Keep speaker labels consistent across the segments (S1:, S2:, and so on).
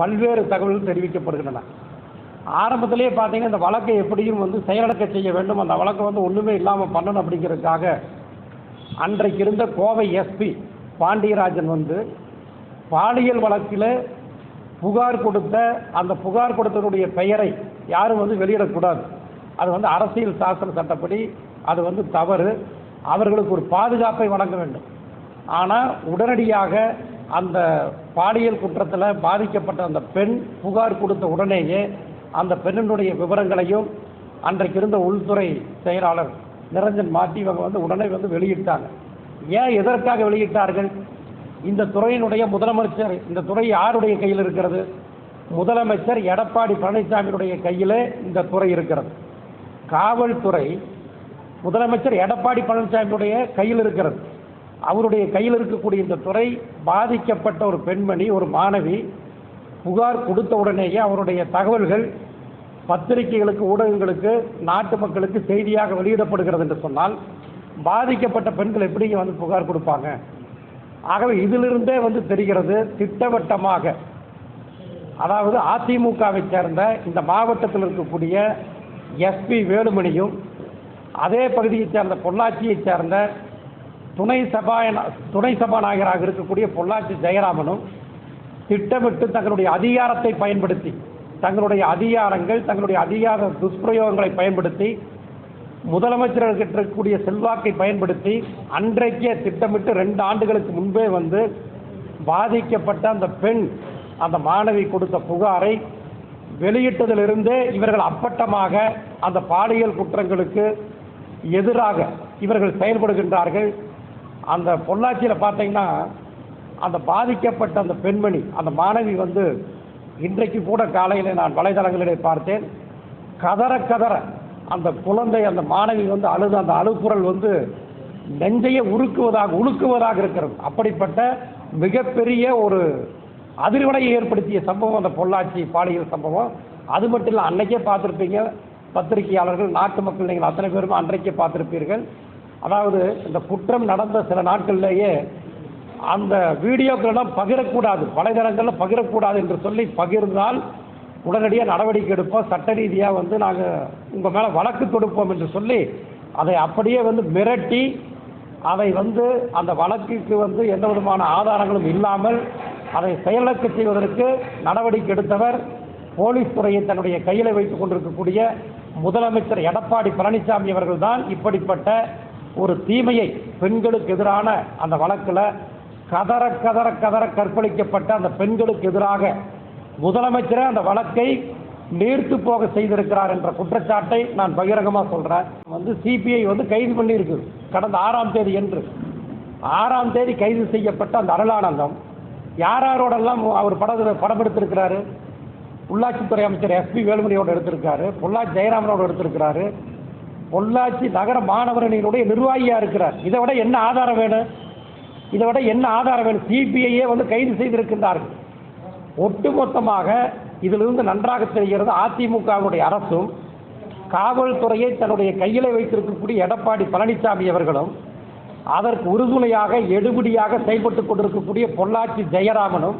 S1: பல்வேறு தகவல்கள் தெரிவிக்கப்படுகின்றன. ஆரம்பத்திலேயே பார்த்தீங்கன்னா இந்த வழக்கை எப்படியும் வந்து செயலடக்க செய்ய வேண்டும். அந்த வழக்கை வந்து ஒன்றுமே இல்லாமல் பண்ணணும் அப்படிங்கிறதுக்காக அன்றைக்கு இருந்த கோவை எஸ்பி பாண்டியராஜன் வந்து பாலியல் வழக்கில் புகார் கொடுத்த அந்த புகார் கொடுத்தவருடைய பெயரை யாரும் வந்து வெளியிடக்கூடாது. அது வந்து அரசியல் சாசன சட்டப்படி அது வந்து தவறு. அவர்களுக்கு ஒரு பாதுகாப்பை வழங்க வேண்டும். ஆனால் உடனடியாக அந்த பாலியல் குற்றத்தில் பாதிக்கப்பட்ட அந்த பெண் புகார் கொடுத்த உடனேயே அந்த பெண்ணினுடைய விவரங்களையும் அன்றைக்கு இருந்த உள்துறை செயலாளர் நிரஞ்சன் மாட்டி இவங்க வந்து உடனே வந்து வெளியிட்டாங்க. ஏன் எதற்காக வெளியிட்டார்கள்? இந்த துறையினுடைய முதலமைச்சர் இந்த துறை யாருடைய கையில் இருக்கிறது? முதலமைச்சர் எடப்பாடி பழனிசாமியுடைய கையிலே இந்த துறை இருக்கிறது. காவல்துறை முதலமைச்சர் எடப்பாடி பழனிசாமியுடைய கையில் இருக்கிறது. அவருடைய கையில் இருக்கக்கூடிய இந்த துறை பாதிக்கப்பட்ட ஒரு பெண்மணி ஒரு மாணவி புகார் கொடுத்த உடனேயே அவருடைய தகவல்கள் பத்திரிகைகளுக்கு ஊடகங்களுக்கு நாட்டு மக்களுக்கு செய்தியாக வெளியிடப்படுகிறது என்று சொன்னால் பாதிக்கப்பட்ட பெண்கள் எப்படிங்க வந்து புகார் கொடுப்பாங்க? ஆகவே இதிலிருந்தே வந்து தெரிகிறது திட்டவட்டமாக அதாவது அதிமுகவை சேர்ந்த இந்த மாவட்டத்தில் இருக்கக்கூடிய எஸ்பி வேலுமணியும் அதே பகுதியைச் சேர்ந்த பொள்ளாச்சியைச் சேர்ந்த துணை சபா துணை சபாநாயகராக இருக்கக்கூடிய பொள்ளாச்சி ஜெயராமனும் திட்டமிட்டு தங்களுடைய அதிகாரத்தை பயன்படுத்தி தங்களுடைய அதிகாரங்கள் தங்களுடைய அதிகார துஷ்பிரயோகங்களை பயன்படுத்தி முதலமைச்சர்கிட்ட இருக்கக்கூடிய செல்வாக்கை பயன்படுத்தி அன்றைக்கே திட்டமிட்டு ரெண்டு ஆண்டுகளுக்கு முன்பே வந்து பாதிக்கப்பட்ட அந்த பெண் அந்த மாணவி கொடுத்த புகாரை வெளியிட்டதிலிருந்தே இவர்கள் அப்பட்டமாக அந்த பாலியல் குற்றங்களுக்கு எதிராக இவர்கள் செயல்படுகின்றார்கள். அந்த பொள்ளாச்சியில் பார்த்தீங்கன்னா அந்த பாதிக்கப்பட்ட அந்த பெண்மணி அந்த மாணவி வந்து இன்றைக்கு கூட காலையில் நான் வலைதளங்களிலே பார்த்தேன். கதற கதற அந்த குழந்தை அந்த மாணவி வந்து அழுது அந்த அழுக்குரல் வந்து நெஞ்சையை உருக்குவதாக உழுக்குவதாக இருக்கிறது. அப்படிப்பட்ட மிகப்பெரிய ஒரு அதிர்வலையை ஏற்படுத்திய சம்பவம் அந்த பொள்ளாச்சி பாலியல் சம்பவம். அது மட்டும் இல்லை அன்னைக்கே பார்த்துருப்பீங்க பத்திரிகையாளர்கள் நாட்டு மக்கள் நீங்கள் அத்தனை பேரும் அன்றைக்கே பார்த்துருப்பீர்கள். அதாவது இந்த குற்றம் நடந்த சில நாட்கள்லேயே அந்த வீடியோக்களெல்லாம் பகிரக்கூடாது. வலைதளங்களில் பகிரக்கூடாது என்று சொல்லி பகிர்ந்தால் உடனடியாக நடவடிக்கை எடுப்போம். சட்ட ரீதியாக வந்து நாங்கள் உங்கள் மேலே வழக்கு தொடுப்போம் என்று சொல்லி அதை அப்படியே வந்து மிரட்டி அதை வந்து அந்த வழக்குக்கு வந்து எந்த விதமான ஆதாரங்களும் இல்லாமல் அதை செயலக்க செய்வதற்கு நடவடிக்கை எடுத்தவர் போலீஸ் துறையை தன்னுடைய கையில் வைத்துக் கொண்டிருக்கக்கூடிய முதலமைச்சர் எடப்பாடி பழனிசாமி அவர்கள் தான் இப்படிப்பட்ட ஒரு தீமையை பெண்களுக்கு எதிரான அந்த வழக்கில் கதற கதற கதற கற்பழிக்கப்பட்ட அந்த பெண்களுக்கு எதிராக முதலமைச்சரே அந்த வழக்கை நீர்த்து போக செய்திருக்கிறார் என்ற குற்றச்சாட்டை நான் பகிரங்கமாக சொல்கிறேன் வந்து சிபிஐ வந்து கைது பண்ணியிருக்கு. கடந்த ஆறாம் தேதி என்று. ஆறாம் தேதி கைது செய்யப்பட்ட அந்த அருளானந்தம். யார் யாரோடெல்லாம் அவர் படத்தில் படம் எடுத்திருக்கிறாரு? உள்ளாட்சித்துறை அமைச்சர் எஸ்பி வேலுமணியோடு எடுத்திருக்காரு. பொள்ளாச்சி ஜெயராமனோடு எடுத்திருக்கிறாரு. பொள்ளாச்சி நகர மாணவரணியினுடைய நிர்வாகியாக இருக்கிறார். இதை விட என்ன ஆதாரம் வேணும்? இதை விட என்ன ஆதாரம் வேணும்? சிபிஐயே வந்து கைது செய்திருக்கின்றார்கள். ஒட்டுமொத்தமாக இதிலிருந்து நன்றாக தெரிகிறது அதிமுகவுடைய அரசும் காவல்துறையை தன்னுடைய கையில் வைத்திருக்கக்கூடிய எடப்பாடி பழனிசாமி அவர்களும் அதற்கு உறுதுணையாக எடுபடியாக செயல்பட்டு கொண்டிருக்கக்கூடிய பொள்ளாச்சி ஜெயராமனும்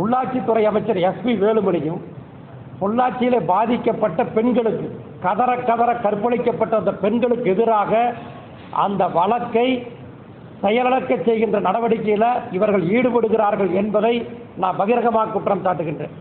S1: உள்ளாட்சித்துறை அமைச்சர் எஸ்பி வேலுமணியும் பொள்ளாச்சியிலே பாதிக்கப்பட்ட பெண்களுக்கு கதற கதற கற்பழிக்கப்பட்ட அந்த பெண்களுக்கு எதிராக அந்த வழக்கை செயலிழக்க செய்கின்ற நடவடிக்கையில் இவர்கள் ஈடுபடுகிறார்கள் என்பதை நான் பகிரங்கமாக குற்றம் சாட்டுகின்றேன்.